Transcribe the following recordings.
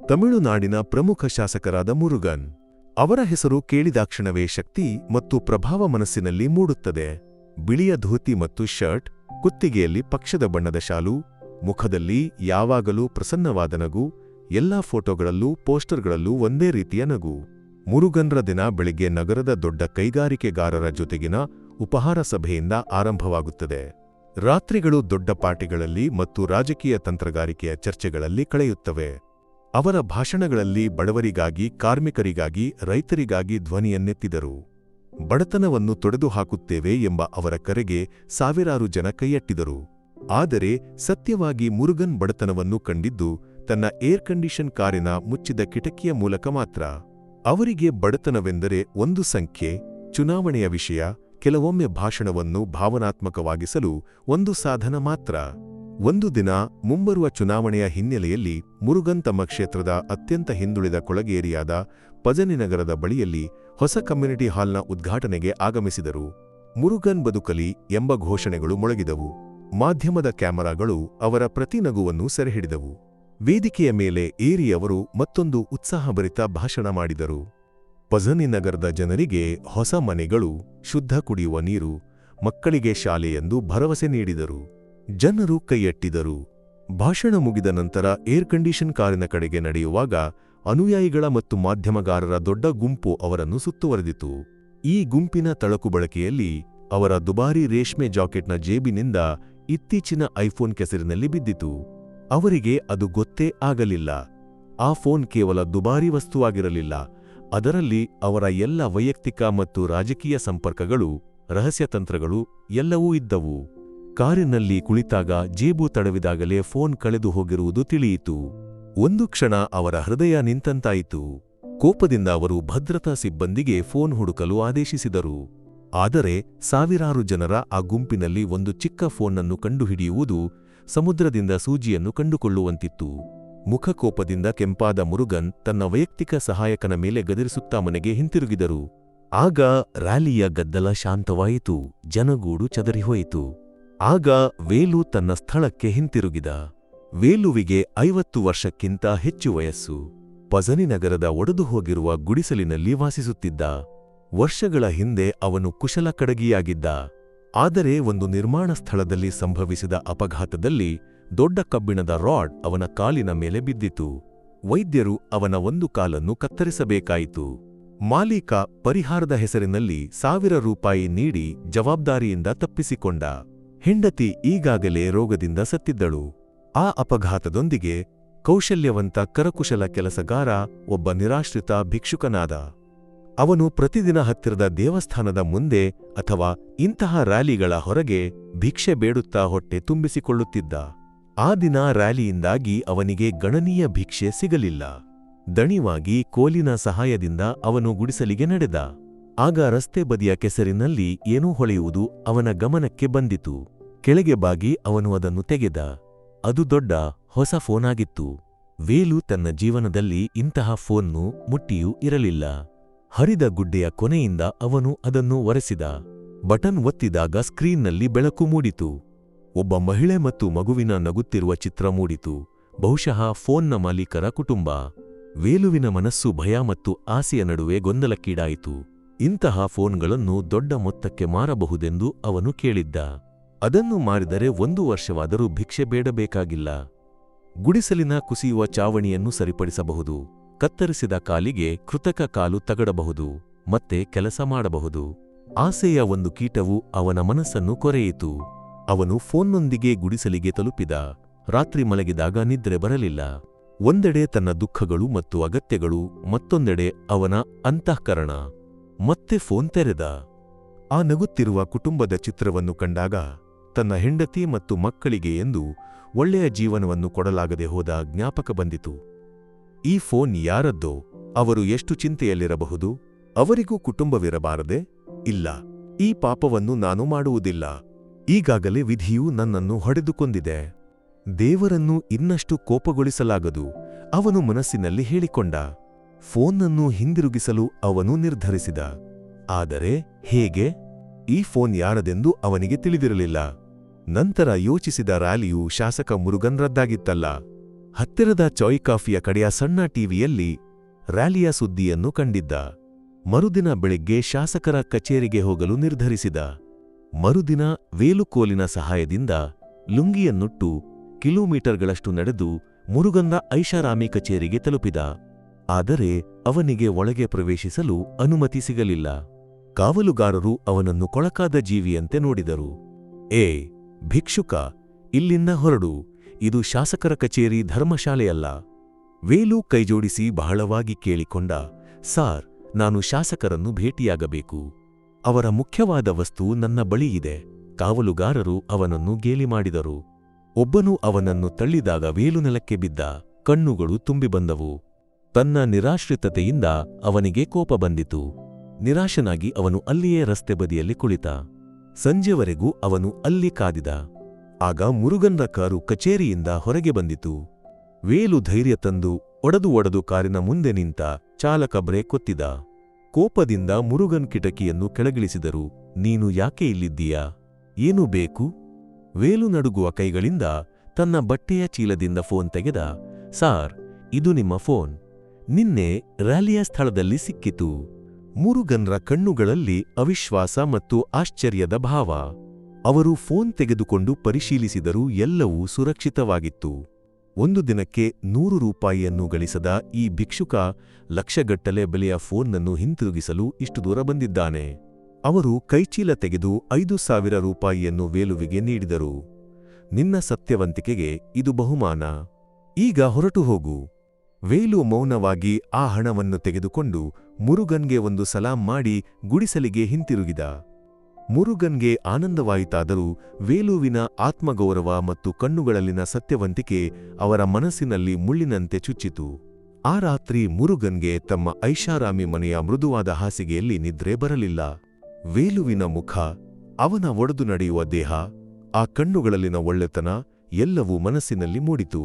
ತಮಿಳುನಾಡಿನ ಪ್ರಮುಖ ಶಾಸಕರಾದ ಮುರುಗನ್. ಅವರ ಹೆಸರು ಕೇಳಿದಾಕ್ಷಣವೇ ಶಕ್ತಿ ಮತ್ತು ಪ್ರಭಾವ ಮನಸ್ಸಿನಲ್ಲಿ ಮೂಡುತ್ತದೆ. ಬಿಳಿಯ ಧೋತಿ ಮತ್ತು ಶರ್ಟ್, ಕುತ್ತಿಗೆಯಲ್ಲಿ ಪಕ್ಷದ ಬಣ್ಣದ ಶಾಲು, ಮುಖದಲ್ಲಿ ಯಾವಾಗಲೂ ಪ್ರಸನ್ನವಾದ ನಗು, ಎಲ್ಲಾ ಫೋಟೋಗಳಲ್ಲೂ ಪೋಸ್ಟರ್ಗಳಲ್ಲೂ ಒಂದೇ ರೀತಿಯ ನಗು. ಮುರುಗನ್ರ ದಿನ ಬೆಳಿಗ್ಗೆ ನಗರದ ದೊಡ್ಡ ಕೈಗಾರಿಕೆಗಾರರ ಜೊತೆಗಿನ ಉಪಹಾರ ಸಭೆಯಿಂದ ಆರಂಭವಾಗುತ್ತದೆ. ರಾತ್ರಿಗಳು ದೊಡ್ಡ ಪಾರ್ಟಿಗಳಲ್ಲಿ ಮತ್ತು ರಾಜಕೀಯ ತಂತ್ರಗಾರಿಕೆಯ ಚರ್ಚೆಗಳಲ್ಲಿ ಕಳೆಯುತ್ತವೆ. ಅವರ ಭಾಷಣಗಳಲ್ಲಿ ಬಡವರಿಗಾಗಿ, ಕಾರ್ಮಿಕರಿಗಾಗಿ, ರೈತರಿಗಾಗಿ ಧ್ವನಿಯನ್ನೆತ್ತಿದರು. ಬಡತನವನ್ನು ತೊಡೆದು ಹಾಕುತ್ತೇವೆ ಎಂಬ ಅವರ ಕರೆಗೆ ಸಾವಿರಾರು ಜನ ಕೈಯಟ್ಟಿದರು. ಆದರೆ ಸತ್ಯವಾಗಿ ಮುರುಗನ್ ಬಡತನವನ್ನು ಕಂಡಿದ್ದು ತನ್ನ ಏರ್ ಕಂಡೀಷನ್ ಕಾರಿನ ಮುಚ್ಚಿದ ಕಿಟಕಿಯ ಮೂಲಕ ಮಾತ್ರ. ಅವರಿಗೆ ಬಡತನವೆಂದರೆ ಒಂದು ಸಂಖ್ಯೆ, ಚುನಾವಣೆಯ ವಿಷಯ, ಕೆಲವೊಮ್ಮೆ ಭಾಷಣವನ್ನು ಭಾವನಾತ್ಮಕವಾಗಿಸಲು ಒಂದು ಸಾಧನ ಮಾತ್ರ. ಒಂದು ದಿನ ಮುಂಬರುವ ಚುನಾವಣೆಯ ಹಿನ್ನೆಲೆಯಲ್ಲಿ ಮುರುಗನ್ ತಮ್ಮ ಕ್ಷೇತ್ರದ ಅತ್ಯಂತ ಹಿಂದುಳಿದ ಕೊಳಗೇರಿಯಾದ ಪಜನಿನಗರದ ಬಳಿಯಲ್ಲಿ ಹೊಸ ಕಮ್ಯುನಿಟಿ ಹಾಲ್ನ ಉದ್ಘಾಟನೆಗೆ ಆಗಮಿಸಿದರು. ಮುರುಗನ್ ಬದುಕಲಿ ಎಂಬ ಘೋಷಣೆಗಳು ಮೊಳಗಿದವು. ಮಾಧ್ಯಮದ ಕ್ಯಾಮರಾಗಳು ಅವರ ಪ್ರತಿ ನಗುವನ್ನು ಸೆರೆಹಿಡಿದವು. ವೇದಿಕೆಯ ಮೇಲೆ ಏರಿ ಅವರು ಮತ್ತೊಂದು ಉತ್ಸಾಹಭರಿತ ಭಾಷಣ ಮಾಡಿದರು. ಪಜನಿ ನಗರದ ಜನರಿಗೆ ಹೊಸ ಮನೆಗಳು, ಶುದ್ಧ ಕುಡಿಯುವ ನೀರು, ಮಕ್ಕಳಿಗೆ ಶಾಲೆಯೆಂದು ಭರವಸೆ ನೀಡಿದರು. ಜನರು ಕೈಯಟ್ಟಿದರು. ಭಾಷಣ ಮುಗಿದ ನಂತರ ಏರ್ ಕಂಡೀಷನ್ ಕಾರಿನ ಕಡೆಗೆ ನಡೆಯುವಾಗ ಅನುಯಾಯಿಗಳ ಮತ್ತು ಮಾಧ್ಯಮಗಾರರ ದೊಡ್ಡ ಗುಂಪು ಅವರನ್ನು ಸುತ್ತುವರೆದಿತು. ಈ ಗುಂಪಿನ ತಳಕು ಬಳಕೆಯಲ್ಲಿ ಅವರ ದುಬಾರಿ ರೇಷ್ಮೆ ಜಾಕೆಟ್ನ ಜೇಬಿನಿಂದ ಇತ್ತೀಚಿನ ಐಫೋನ್ ಕೆಸರಿನಲ್ಲಿ ಬಿದ್ದಿತು. ಅವರಿಗೆ ಅದು ಗೊತ್ತೇ ಆಗಲಿಲ್ಲ. ಆ ಫೋನ್ ಕೇವಲ ದುಬಾರಿ ವಸ್ತುವಾಗಿರಲಿಲ್ಲ. ಅದರಲ್ಲಿ ಅವರ ಎಲ್ಲ ವೈಯಕ್ತಿಕ ಮತ್ತು ರಾಜಕೀಯ ಸಂಪರ್ಕಗಳು, ರಹಸ್ಯ ತಂತ್ರಗಳು ಎಲ್ಲವೂ ಇದ್ದವು. ಕಾರಿನಲ್ಲಿ ಕುಳಿತಾಗ ಜೇಬು ತಡವಿದಾಗಲೇ ಫೋನ್ ಕಳೆದು ಹೋಗಿರುವುದು ತಿಳಿಯಿತು. ಒಂದು ಕ್ಷಣ ಅವರ ಹೃದಯ ನಿಂತಂತಾಯಿತು. ಕೋಪದಿಂದ ಅವರು ಭದ್ರತಾ ಸಿಬ್ಬಂದಿಗೆ ಫೋನ್ ಹುಡುಕಲು ಆದೇಶಿಸಿದರು. ಆದರೆ ಸಾವಿರಾರು ಜನರ ಆ ಗುಂಪಿನಲ್ಲಿ ಒಂದು ಚಿಕ್ಕ ಫೋನನ್ನು ಕಂಡುಹಿಡಿಯುವುದು ಸಮುದ್ರದಿಂದ ಸೂಜಿಯನ್ನು ಕಂಡುಕೊಳ್ಳುವಂತಿತ್ತು. ಮುಖಕೋಪದಿಂದ ಕೆಂಪಾದ ಮುರುಗನ್ ತನ್ನ ವೈಯಕ್ತಿಕ ಸಹಾಯಕನ ಮೇಲೆ ಗದರಿಸುತ್ತಾ ಮನೆಗೆ ಹಿಂತಿರುಗಿದರು. ಆಗ ರ್ಯಾಲಿಯ ಗದ್ದಲ ಶಾಂತವಾಯಿತು. ಜನಗೂಡು ಚದರಿಹೋಯಿತು. ಆಗ ವೇಲು ತನ್ನ ಸ್ಥಳಕ್ಕೆ ಹಿಂತಿರುಗಿದ. ವೇಲುವಿಗೆ ಐವತ್ತು ವರ್ಷಕ್ಕಿಂತ ಹೆಚ್ಚು ವಯಸ್ಸು. ಪಜನಿನಗರದ ಒಡೆದು ಹೋಗಿರುವ ಗುಡಿಸಲಿನಲ್ಲಿ ವಾಸಿಸುತ್ತಿದ್ದ. ವರ್ಷಗಳ ಹಿಂದೆ ಅವನು ಕುಶಲ ಕಡಗಿಯಾಗಿದ್ದ ಆದರೆ ಒಂದು ನಿರ್ಮಾಣ ಸ್ಥಳದಲ್ಲಿ ಸಂಭವಿಸಿದ ಅಪಘಾತದಲ್ಲಿ ದೊಡ್ಡ ಕಬ್ಬಿಣದ ರಾಡ್ ಅವನ ಕಾಲಿನ ಮೇಲೆ ಬಿದ್ದಿತು. ವೈದ್ಯರು ಅವನ ಒಂದು ಕಾಲನ್ನು ಕತ್ತರಿಸಬೇಕಾಯಿತು. ಮಾಲೀಕ ಪರಿಹಾರದ ಹೆಸರಿನಲ್ಲಿ ಸಾವಿರ ರೂಪಾಯಿ ನೀಡಿ ಜವಾಬ್ದಾರಿಯಿಂದ ತಪ್ಪಿಸಿಕೊಂಡ. ಹೆಂಡತಿ ಈಗಾಗಲೇ ರೋಗದಿಂದ ಸತ್ತಿದ್ದಳು. ಆ ಅಪಘಾತದೊಂದಿಗೆ ಕೌಶಲ್ಯವಂತ ಕರಕುಶಲ ಕೆಲಸಗಾರ ಒಬ್ಬ ನಿರಾಶ್ರಿತ ಭಿಕ್ಷುಕನಾದ. ಅವನು ಪ್ರತಿದಿನ ಹತ್ತಿರದ ದೇವಸ್ಥಾನದ ಮುಂದೆ ಅಥವಾ ಇಂತಹ ರ್ಯಾಲಿಗಳ ಹೊರಗೆ ಭಿಕ್ಷೆ ಬೇಡುತ್ತಾ ಹೊಟ್ಟೆ ತುಂಬಿಸಿಕೊಳ್ಳುತ್ತಿದ್ದ. ಆ ದಿನ ರ್ಯಾಲಿಯಿಂದಾಗಿ ಅವನಿಗೆ ಗಣನೀಯ ಭಿಕ್ಷೆ ಸಿಗಲಿಲ್ಲ. ದಣಿವಾಗಿ ಕೋಲಿನ ಸಹಾಯದಿಂದ ಅವನು ಗುಡಿಸಲಿಗೆ ನಡೆದ. ಆಗ ರಸ್ತೆ ಬದಿಯ ಕೆಸರಿನಲ್ಲಿ ಏನೂ ಹೊಳೆಯುವುದು ಅವನ ಗಮನಕ್ಕೆ ಬಂದಿತು. ಕೆಳಗೆ ಬಾಗಿ ಅವನು ಅದನ್ನು ತೆಗೆದ. ಅದು ದೊಡ್ಡ, ಹೊಸ ಫೋನಾಗಿತ್ತು. ವೇಲು ತನ್ನ ಜೀವನದಲ್ಲಿ ಇಂತಹ ಫೋನ್ನು ಮುಟ್ಟಿಯೂ ಇರಲಿಲ್ಲ. ಹರಿದ ಗುಡ್ಡೆಯ ಕೊನೆಯಿಂದ ಅವನು ಅದನ್ನು ಒರೆಸಿದ. ಬಟನ್ ಒತ್ತಿದಾಗ ಸ್ಕ್ರೀನ್ನಲ್ಲಿ ಬೆಳಕು ಮೂಡಿತು. ಒಬ್ಬ ಮಹಿಳೆ ಮತ್ತು ಮಗುವಿನ ನಗುತ್ತಿರುವ ಚಿತ್ರ ಮೂಡಿತು. ಬಹುಶಃ ಫೋನ್ನ ಮಾಲೀಕರ ಕುಟುಂಬ. ವೇಲುವಿನ ಮನಸ್ಸು ಭಯ ಮತ್ತು ಆಸೆಯ ನಡುವೆ ಗೊಂದಲಕ್ಕೀಡಾಯಿತು. ಇಂತಹ ಫೋನ್ಗಳನ್ನು ದೊಡ್ಡ ಮೊತ್ತಕ್ಕೆ ಮಾರಬಹುದೆಂದು ಅವನು ಕೇಳಿದ್ದ. ಅದನ್ನು ಮಾರಿದರೆ ಒಂದು ವರ್ಷವಾದರೂ ಭಿಕ್ಷೆ ಬೇಡಬೇಕಾಗಿಲ್ಲ. ಗುಡಿಸಲಿನ ಕುಸಿಯುವ ಚಾವಣಿಯನ್ನು ಸರಿಪಡಿಸಬಹುದು. ಕತ್ತರಿಸಿದ ಕಾಲಿಗೆ ಕೃತಕ ಕಾಲು ತಗಡಬಹುದು. ಮತ್ತೆ ಕೆಲಸ ಮಾಡಬಹುದು. ಆಸೆಯ ಒಂದು ಕೀಟವು ಅವನ ಮನಸ್ಸನ್ನು ಕೊರೆಯಿತು. ಅವನು ಫೋನ್ನೊಂದಿಗೆ ಗುಡಿಸಲಿಗೆ ತಲುಪಿದ. ರಾತ್ರಿ ಮಲಗಿದಾಗ ನಿದ್ರೆ ಬರಲಿಲ್ಲ. ಒಂದೆಡೆ ತನ್ನ ದುಃಖಗಳು ಮತ್ತು ಅಗತ್ಯಗಳು, ಮತ್ತೊಂದೆಡೆ ಅವನ ಅಂತಃಕರಣ. ಮತ್ತೆ ಫೋನ್ ತೆರೆದ. ಆ ನಗುತ್ತಿರುವ ಕುಟುಂಬದ ಚಿತ್ರವನ್ನು ಕಂಡಾಗ ತನ್ನ ಹೆಂಡತಿ ಮತ್ತು ಮಕ್ಕಳಿಗೆ ಎಂದು ಒಳ್ಳೆಯ ಜೀವನವನ್ನು ಕೊಡಲಾಗದೆ ಹೋದ ಜ್ಞಾಪಕ ಬಂದಿತು. ಈ ಫೋನ್ ಯಾರದ್ದೋ ಅವರು ಎಷ್ಟು ಚಿಂತೆಯಲ್ಲಿರಬಹುದು? ಅವರಿಗೂ ಕುಟುಂಬವಿರಬಾರದೆ? ಇಲ್ಲ. ಈ ಪಾಪವನ್ನು ನಾನು ಮಾಡುವುದಿಲ್ಲ. ಈಗಾಗಲೇ ವಿಧಿಯು ನನ್ನನ್ನು ಹೊಡೆದುಕೊಂಡಿದೆ. ದೇವರನ್ನು ಇನ್ನಷ್ಟು ಕೋಪಗೊಳಿಸಲಾಗದು. ಅವನು ಮನಸ್ಸಿನಲ್ಲಿ ಹೇಳಿಕೊಂಡ. ಫೋನ್ನನ್ನು ಹಿಂದಿರುಗಿಸಲು ಅವನು ನಿರ್ಧರಿಸಿದ. ಆದರೆ ಹೇಗೆ? ಈ ಫೋನ್ ಯಾರದೆಂದು ಅವನಿಗೆ ತಿಳಿದಿರಲಿಲ್ಲ. ನಂತರ ಯೋಚಿಸಿದ ರ್ಯಾಲಿಯು ಶಾಸಕ ಮುರುಗನ್ ರದ್ದಾಗಿತ್ತಲ್ಲ. ಹತ್ತಿರದ ಚಾಯ್ ಕಾಫಿಯ ಕಡೆಯ ಸಣ್ಣ ಟಿವಿಯಲ್ಲಿ ರ್ಯಾಲಿಯ ಸುದ್ದಿಯನ್ನು ಕಂಡಿದ್ದ. ಮರುದಿನ ಬೆಳಿಗ್ಗೆ ಶಾಸಕರ ಕಚೇರಿಗೆ ಹೋಗಲು ನಿರ್ಧರಿಸಿದ. ಮರುದಿನ ವೇಲುಕೋಲಿನ ಸಹಾಯದಿಂದ ಲುಂಗಿಯನ್ನುಟ್ಟು ಕಿಲೋಮೀಟರ್ಗಳಷ್ಟು ನಡೆದು ಮುರುಗಂದ ಐಷಾರಾಮಿ ಕಚೇರಿಗೆ ತಲುಪಿದ. ಆದರೆ ಅವನಿಗೆ ಒಳಗೆ ಪ್ರವೇಶಿಸಲು ಅನುಮತಿ ಸಿಗಲಿಲ್ಲ. ಕಾವಲುಗಾರರು ಅವನನ್ನು ಕೊಳಕಾದ ಜೀವಿಯಂತೆ ನೋಡಿದರು. ಏ ಭಿಕ್ಷುಕ, ಇಲ್ಲಿಂದ ಹೊರಡು. ಇದು ಶಾಸಕರ ಕಚೇರಿ ಧರ್ಮಶಾಲೆಯಲ್ಲ. ವೇಲು ಕೈಜೋಡಿಸಿ ಬಹಳವಾಗಿ ಕೇಳಿಕೊಂಡ, ಸಾರ್, ನಾನು ಶಾಸಕರನ್ನು ಭೇಟಿಯಾಗಬೇಕು. ಅವರ ಮುಖ್ಯವಾದ ವಸ್ತು ನನ್ನ ಬಳಿ ಇದೆ. ಕಾವಲುಗಾರರು ಅವನನ್ನು ಗೇಲಿ ಮಾಡಿದರು. ಒಬ್ಬನು ಅವನನ್ನು ತಳ್ಳಿದಾಗ ವೇಲು ನೆಲಕ್ಕೆ ಬಿದ್ದ, ಕಣ್ಣುಗಳು ತುಂಬಿ ಬಂದವು. ತನ್ನ ನಿರಾಶ್ರಿತತೆಯಿಂದ ಅವನಿಗೆ ಕೋಪ ಬಂದಿತು. ನಿರಾಶನಾಗಿ ಅವನು ಅಲ್ಲಿಯೇ ರಸ್ತೆ ಬದಿಯಲ್ಲಿ ಕುಳಿತ. ಸಂಜೆವರೆಗೂ ಅವನು ಅಲ್ಲಿ ಕಾದಿದ. ಆಗ ಮುರುಗನ್ರ ಕಾರು ಕಚೇರಿಯಿಂದ ಹೊರಗೆ ಬಂದಿತು. ವೇಲು ಧೈರ್ಯ ತಂದು ಒಡೆದು ಒಡೆದು ಕಾರಿನ ಮುಂದೆ ನಿಂತ ಚಾಲಕ ಬ್ರೇಕ್ ಒತ್ತಿದ ಕೋಪದಿಂದ ಮುರುಗನ್ ಕಿಟಕಿಯನ್ನು ಕೆಳಗಿಳಿಸಿದರು. ನೀನು ಯಾಕೆ ಇಲ್ಲಿದ್ದೀಯಾ? ಏನು ಬೇಕು? ವೇಲು ನಡುಗುವ ಕೈಗಳಿಂದ ತನ್ನ ಬಟ್ಟೆಯ ಚೀಲದಿಂದ ಫೋನ್ ತೆಗೆದ. ಸಾರ್, ಇದು ನಿಮ್ಮ ಫೋನ್. ನಿನ್ನೆ ರ್ಯಾಲಿಯ ಸ್ಥಳದಲ್ಲಿ ಸಿಕ್ಕಿತು. ಮುರುಗನ್ರ ಕಣ್ಣುಗಳಲ್ಲಿ ಅವಿಶ್ವಾಸ ಮತ್ತು ಆಶ್ಚರ್ಯದ ಭಾವ. ಅವರು ಫೋನ್ ತೆಗೆದುಕೊಂಡು ಪರಿಶೀಲಿಸಿದರೂ ಎಲ್ಲವೂ ಸುರಕ್ಷಿತವಾಗಿತ್ತು. ಒಂದು ದಿನಕ್ಕೆ ನೂರು ರೂಪಾಯಿಯನ್ನು ಗಳಿಸದ ಈ ಭಿಕ್ಷುಕ ಲಕ್ಷಗಟ್ಟಲೆ ಬೆಲೆಯ ಫೋನ್ನನ್ನು ಹಿಂತಿರುಗಿಸಲು ಇಷ್ಟು ದೂರ ಬಂದಿದ್ದಾನೆ. ಅವರು ಕೈಚೀಲ ತೆಗೆದು ಐದು ಸಾವಿರ ರೂಪಾಯಿಯನ್ನು ವೇಲುವಿಗೆ ನೀಡಿದರು. ನಿನ್ನ ಸತ್ಯವಂತಿಕೆಗೆ ಇದು ಬಹುಮಾನ. ಈಗ ಹೊರಟು ಹೋಗು. ವೇಲು ಮೌನವಾಗಿ ಆ ಹಣವನ್ನು ತೆಗೆದುಕೊಂಡು ಮುರುಗನ್ಗೆ ಒಂದು ಸಲಾಂ ಮಾಡಿ ಗುಡಿಸಲಿಗೆ ಹಿಂತಿರುಗಿದ. ಮುರುಗನ್ಗೆ ಆನಂದವಾಯಿತಾದರೂ ವೇಲುವಿನ ಆತ್ಮಗೌರವ ಮತ್ತು ಕಣ್ಣುಗಳಲ್ಲಿನ ಸತ್ಯವಂತಿಕೆ ಅವರ ಮನಸ್ಸಿನಲ್ಲಿ ಮುಳ್ಳಿನಂತೆ ಚುಚ್ಚಿತು. ಆ ರಾತ್ರಿ ಮುರುಗನ್ಗೆ ತಮ್ಮ ಐಷಾರಾಮಿ ಮನೆಯ ಮೃದುವಾದ ಹಾಸಿಗೆಯಲ್ಲಿ ನಿದ್ರೆ ಬರಲಿಲ್ಲ. ವೇಲುವಿನ ಮುಖ, ಅವನ ಒಡೆದು ನಡೆಯುವ ದೇಹ, ಆ ಕಣ್ಣುಗಳಲ್ಲಿನ ಒಳ್ಳೆತನ ಎಲ್ಲವೂ ಮನಸ್ಸಿನಲ್ಲಿ ಮೂಡಿತು.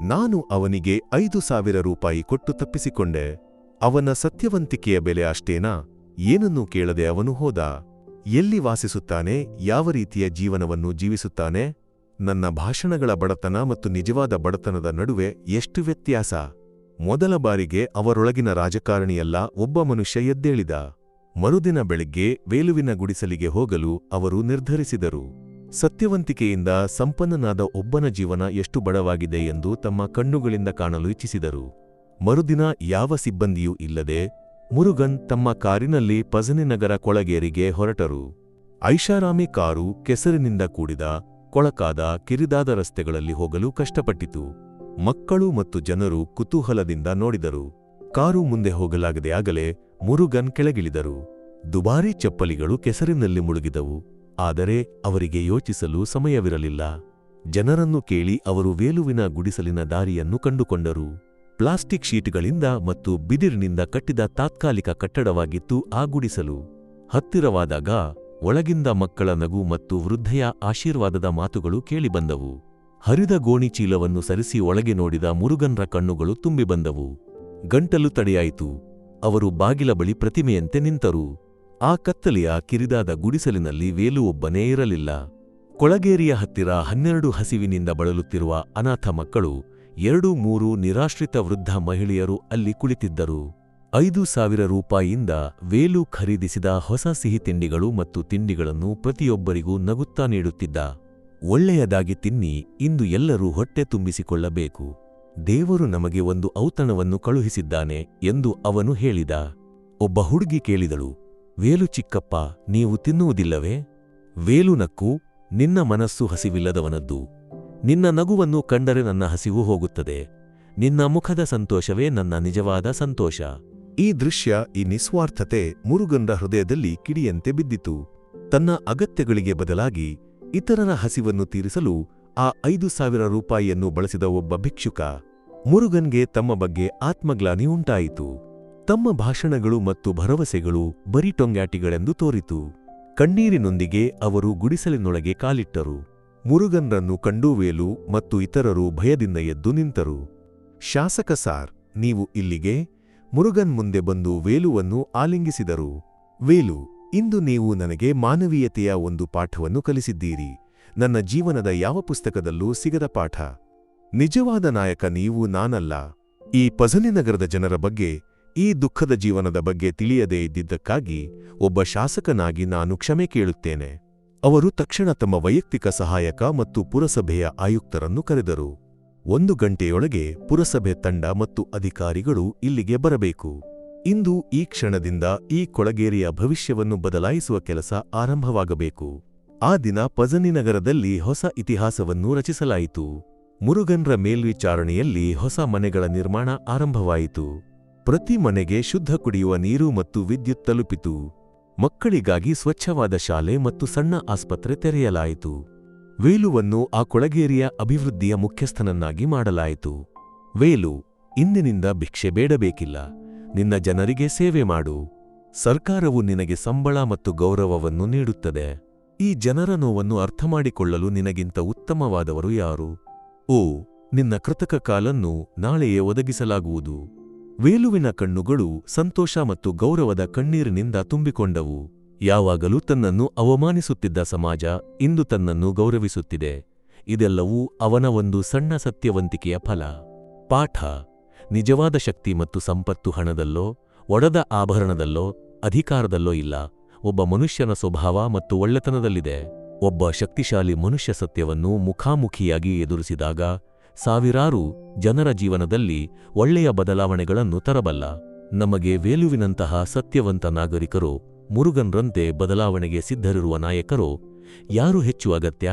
ನಾನು ಅವನಿಗೆ ಐದು ಸಾವಿರ ರೂಪಾಯಿ ಕೊಟ್ಟು ತಪ್ಪಿಸಿಕೊಂಡೆ. ಅವನ ಸತ್ಯವಂತಿಕೆಯ ಬೆಲೆ ಅಷ್ಟೇನಾ? ಏನನ್ನೂ ಕೇಳದೆ ಅವನು ಹೋದ? ಎಲ್ಲಿ ವಾಸಿಸುತ್ತಾನೆ? ಯಾವ ರೀತಿಯ ಜೀವನವನ್ನು ಜೀವಿಸುತ್ತಾನೆ? ನನ್ನ ಭಾಷಣಗಳ ಬಡತನ ಮತ್ತು ನಿಜವಾದ ಬಡತನದ ನಡುವೆ ಎಷ್ಟು ವ್ಯತ್ಯಾಸ? ಮೊದಲ ಬಾರಿಗೆ ಅವರೊಳಗಿನ ರಾಜಕಾರಣಿಯಲ್ಲ, ಒಬ್ಬ ಮನುಷ್ಯ ಎದ್ದೇಳಿದ. ಮರುದಿನ ಬೆಳಿಗ್ಗೆ, ವೇಲುವಿನ ಗುಡಿಸಲಿಗೆ ಹೋಗಲು ಅವರು ನಿರ್ಧರಿಸಿದರು. ಸತ್ಯವಂತಿಕೆಯಿಂದ ಸಂಪನ್ನನಾದ ಒಬ್ಬನ ಜೀವನ ಎಷ್ಟು ಬಡವಾಗಿದೆ ಎಂದು ತಮ್ಮ ಕಣ್ಣುಗಳಿಂದ ಕಾಣಲು ಇಚ್ಛಿಸಿದರು. ಮರುದಿನ ಯಾವ ಸಿಬ್ಬಂದಿಯೂ ಇಲ್ಲದೆ ಮುರುಗನ್ ತಮ್ಮ ಕಾರಿನಲ್ಲಿ ಪಜನಿನಗರ ಕೊಳಗೇರಿಗೆ ಹೊರಟರು. ಐಷಾರಾಮಿ ಕಾರು ಕೆಸರಿನಿಂದ ಕೂಡಿದ, ಕೊಳಕಾದ, ಕಿರಿದಾದ ರಸ್ತೆಗಳಲ್ಲಿ ಹೋಗಲು ಕಷ್ಟಪಟ್ಟಿತು. ಮಕ್ಕಳು ಮತ್ತು ಜನರು ಕುತೂಹಲದಿಂದ ನೋಡಿದರು. ಕಾರು ಮುಂದೆ ಹೋಗಲಾಗದೆ ಆಗಲೇ ಮುರುಗನ್ ಕೆಳಗಿಳಿದರು. ದುಬಾರಿ ಚಪ್ಪಲಿಗಳು ಕೆಸರಿನಲ್ಲಿ ಮುಳುಗಿದವು. ಆದರೆ ಅವರಿಗೆ ಯೋಚಿಸಲು ಸಮಯವಿರಲಿಲ್ಲ. ಜನರನ್ನು ಕೇಳಿ ಅವರು ವೇಲುವಿನ ಗುಡಿಸಲಿನ ದಾರಿಯನ್ನು ಕಂಡುಕೊಂಡರು. ಪ್ಲಾಸ್ಟಿಕ್ ಶೀಟ್ಗಳಿಂದ ಮತ್ತು ಬಿದಿರಿನಿಂದ ಕಟ್ಟಿದ ತಾತ್ಕಾಲಿಕ ಕಟ್ಟಡವಾಗಿತ್ತು ಆ ಗುಡಿಸಲು. ಹತ್ತಿರವಾದಾಗ ಒಳಗಿಂದ ಮಕ್ಕಳ ನಗು ಮತ್ತು ವೃದ್ಧೆಯ ಆಶೀರ್ವಾದದ ಮಾತುಗಳು ಕೇಳಿಬಂದವು. ಹರಿದ ಗೋಣಿ ಚೀಲವನ್ನು ಸರಿಸಿ ಒಳಗೆ ನೋಡಿದ ಮುರುಗನ್ರ ಕಣ್ಣುಗಳು ತುಂಬಿಬಂದವು ಗಂಟಲು ತಡೆಯಾಯಿತು. ಅವರು ಬಾಗಿಲ ಬಳಿ ಪ್ರತಿಮೆಯಂತೆ ನಿಂತರು. ಆ ಕತ್ತಲೆಯ ಕಿರಿದಾದ ಗುಡಿಸಲಿನಲ್ಲಿ ವೇಲು ಒಬ್ಬನೇ ಇರಲಿಲ್ಲ. ಕೊಳಗೇರಿಯ ಹತ್ತಿರ ಹನ್ನೆರಡು ಹಸಿವಿನಿಂದ ಬಳಲುತ್ತಿರುವ ಅನಾಥ ಮಕ್ಕಳು, ಎರಡು ಮೂರು ನಿರಾಶ್ರಿತ ವೃದ್ಧ ಮಹಿಳೆಯರು ಅಲ್ಲಿ ಕುಳಿತಿದ್ದರು. ಐದು ಸಾವಿರ ರೂಪಾಯಿಯಿಂದ ವೇಲು ಖರೀದಿಸಿದ ಹೊಸ ಸಿಹಿ ತಿಂಡಿಗಳು ಮತ್ತು ತಿಂಡಿಗಳನ್ನು ಪ್ರತಿಯೊಬ್ಬರಿಗೂ ನಗುತ್ತಾ ನೀಡುತ್ತಿದ್ದ. ಒಳ್ಳೆಯದಾಗಿ ತಿನ್ನಿ, ಇಂದು ಎಲ್ಲರೂ ಹೊಟ್ಟೆ ತುಂಬಿಸಿಕೊಳ್ಳಬೇಕು. ದೇವರು ನಮಗೆ ಒಂದು ಔತಣವನ್ನು ಕಳುಹಿಸಿದ್ದಾನೆ ಎಂದು ಅವನು ಹೇಳಿದ. ಒಬ್ಬ ಹುಡುಗಿ ಕೇಳಿದಳು ವೇಲು ಚಿಕ್ಕಪ್ಪ, ನೀವು ತಿನ್ನುವುದಿಲ್ಲವೇ? ವೇಲು ನಕ್ಕು, ನಿನ್ನ ಮನಸ್ಸು ಹಸಿವಿಲ್ಲದವನದ್ದು. ನಿನ್ನ ನಗುವನ್ನು ಕಂಡರೆ ನನ್ನ ಹಸಿವು ಹೋಗುತ್ತದೆ. ನಿನ್ನ ಮುಖದ ಸಂತೋಷವೇ ನನ್ನ ನಿಜವಾದ ಸಂತೋಷ. ಈ ದೃಶ್ಯ ಈ ನಿಸ್ವಾರ್ಥತೆ ಮುರುಗನ್ರ ಹೃದಯದಲ್ಲಿ ಕಿಡಿಯಂತೆ ಬಿದ್ದಿತು. ತನ್ನ ಅಗತ್ಯಗಳಿಗೆ ಬದಲಾಗಿ ಇತರರ ಹಸಿವನ್ನು ತೀರಿಸಲು ಆ ಐದು ಸಾವಿರ ರೂಪಾಯಿಯನ್ನು ಬಳಸಿದ ಒಬ್ಬ ಭಿಕ್ಷುಕ ಮುರುಗನ್ಗೆ ತಮ್ಮ ಬಗ್ಗೆ ಆತ್ಮಗ್ಲಾನಿ ಉಂಟಾಯಿತು. ತಮ್ಮ ಭಾಷಣಗಳು ಮತ್ತು ಭರವಸೆಗಳು ಬರಿಟೊಂಗ್ಯಾಟಿಗಳೆಂದು ತೋರಿತು. ಕಣ್ಣೀರಿನೊಂದಿಗೆ ಅವರು ಗುಡಿಸಲಿನೊಳಗೆ ಕಾಲಿಟ್ಟರು. ಮುರುಗನ್ರನ್ನು ಕಂಡುವೇಲು ಮತ್ತು ಇತರರು ಭಯದಿಂದ ಎದ್ದು ನಿಂತರು. ಶಾಸಕ ಸಾರ್, ನೀವು ಇಲ್ಲಿಗೆ? ಮುರುಗನ್ ಮುಂದೆ ಬಂದು ವೇಲುವನ್ನು ಆಲಿಂಗಿಸಿದರು. ವೇಲು, ಇಂದು ನೀವು ನನಗೆ ಮಾನವೀಯತೆಯ ಒಂದು ಪಾಠವನ್ನು ಕಲಿಸಿದ್ದೀರಿ. ನನ್ನ ಜೀವನದ ಯಾವ ಪುಸ್ತಕದಲ್ಲೂ ಸಿಗದ ಪಾಠ. ನಿಜವಾದ ನಾಯಕ ನೀವು ನಾನಲ್ಲ. ಈ ಪಜನಿನಗರದ ಜನರ ಬಗ್ಗೆ ಈ ದುಃಖದ ಜೀವನದ ಬಗ್ಗೆ ತಿಳಿಯದೇ ಇದ್ದಿದ್ದಕ್ಕಾಗಿ ಒಬ್ಬ ಶಾಸಕನಾಗಿ ನಾನು ಕ್ಷಮೆ ಕೇಳುತ್ತೇನೆ. ಅವರು ತಕ್ಷಣ ತಮ್ಮ ವೈಯಕ್ತಿಕ ಸಹಾಯಕ ಮತ್ತು ಪುರಸಭೆಯ ಆಯುಕ್ತರನ್ನು ಕರೆದರು. ಒಂದು ಗಂಟೆಯೊಳಗೆ ಪುರಸಭೆ ತಂಡ ಮತ್ತು ಅಧಿಕಾರಿಗಳು ಇಲ್ಲಿಗೆ ಬರಬೇಕು. ಇಂದು ಈ ಕ್ಷಣದಿಂದ ಈ ಕೊಳಗೇರಿಯ ಭವಿಷ್ಯವನ್ನು ಬದಲಾಯಿಸುವ ಕೆಲಸ ಆರಂಭವಾಗಬೇಕು. ಆ ದಿನ ಪಜನಿನಗರದಲ್ಲಿ ಹೊಸ ಇತಿಹಾಸವನ್ನು ರಚಿಸಲಾಯಿತು. ಮುರುಗನ್ರ ಮೇಲ್ವಿಚಾರಣೆಯಲ್ಲಿ ಹೊಸ ಮನೆಗಳ ನಿರ್ಮಾಣ ಆರಂಭವಾಯಿತು. ಪ್ರತಿ ಮನೆಗೆ ಶುದ್ಧ ಕುಡಿಯುವ ನೀರು ಮತ್ತು ವಿದ್ಯುತ್ ತಲುಪಿತು. ಮಕ್ಕಳಿಗಾಗಿ ಸ್ವಚ್ಛವಾದ ಶಾಲೆ ಮತ್ತು ಸಣ್ಣ ಆಸ್ಪತ್ರೆ ತೆರೆಯಲಾಯಿತು. ವೇಲುವನ್ನು ಆ ಕೊಳಗೇರಿಯ ಅಭಿವೃದ್ಧಿಯ ಮುಖ್ಯಸ್ಥನನ್ನಾಗಿ ಮಾಡಲಾಯಿತು. ವೇಲು, ಇಂದಿನಿಂದ ಭಿಕ್ಷೆ ಬೇಡಬೇಕಿಲ್ಲ. ನಿನ್ನ ಜನರಿಗೆ ಸೇವೆ ಮಾಡು. ಸರ್ಕಾರವು ನಿನಗೆ ಸಂಬಳ ಮತ್ತು ಗೌರವವನ್ನು ನೀಡುತ್ತದೆ. ಈ ಜನರ ನೋವನ್ನು ಅರ್ಥಮಾಡಿಕೊಳ್ಳಲು ನಿನಗಿಂತ ಉತ್ತಮವಾದವರು ಯಾರು? ಓ, ನಿನ್ನ ಕೃತಕ ಕಾಲನ್ನು ನಾಳೆಯೇ ಒದಗಿಸಲಾಗುವುದು. ವೇಲುವಿನ ಕಣ್ಣುಗಳು ಸಂತೋಷ ಮತ್ತು ಗೌರವದ ಕಣ್ಣೀರಿನಿಂದ ತುಂಬಿಕೊಂಡವು. ಯಾವಾಗಲೂ ತನ್ನನ್ನು ಅವಮಾನಿಸುತ್ತಿದ್ದ ಸಮಾಜ ಇಂದು ತನ್ನನ್ನು ಗೌರವಿಸುತ್ತಿದೆ. ಇದೆಲ್ಲವೂ ಅವನ ಒಂದು ಸಣ್ಣ ಸತ್ಯವಂತಿಕೆಯ ಫಲ. ಪಾಠ. ನಿಜವಾದ ಶಕ್ತಿ ಮತ್ತು ಸಂಪತ್ತು ಹಣದಲ್ಲೋ, ಒಡದ ಆಭರಣದಲ್ಲೋ, ಅಧಿಕಾರದಲ್ಲೋ ಇಲ್ಲ. ಒಬ್ಬ ಮನುಷ್ಯನ ಸ್ವಭಾವ ಮತ್ತು ಒಳ್ಳೆತನದಲ್ಲಿದೆ. ಒಬ್ಬ ಶಕ್ತಿಶಾಲಿ ಮನುಷ್ಯ ಸತ್ಯವನ್ನು ಮುಖಾಮುಖಿಯಾಗಿ ಎದುರಿಸಿದಾಗ ಸಾವಿರಾರು ಜನರ ಜೀವನದಲ್ಲಿ ಒಳ್ಳೆಯ ಬದಲಾವಣೆಗಳನ್ನು ತರಬಲ್ಲ. ನಮಗೆ ವೇಲುವಿನಂತಹ ಸತ್ಯವಂತ ನಾಗರಿಕರು ಮುರುಗನ್ರಂತೆ ಬದಲಾವಣೆಗೆ ಸಿದ್ಧರಿರುವ ನಾಯಕರು ಯಾರು ಹೆಚ್ಚು ಅಗತ್ಯ?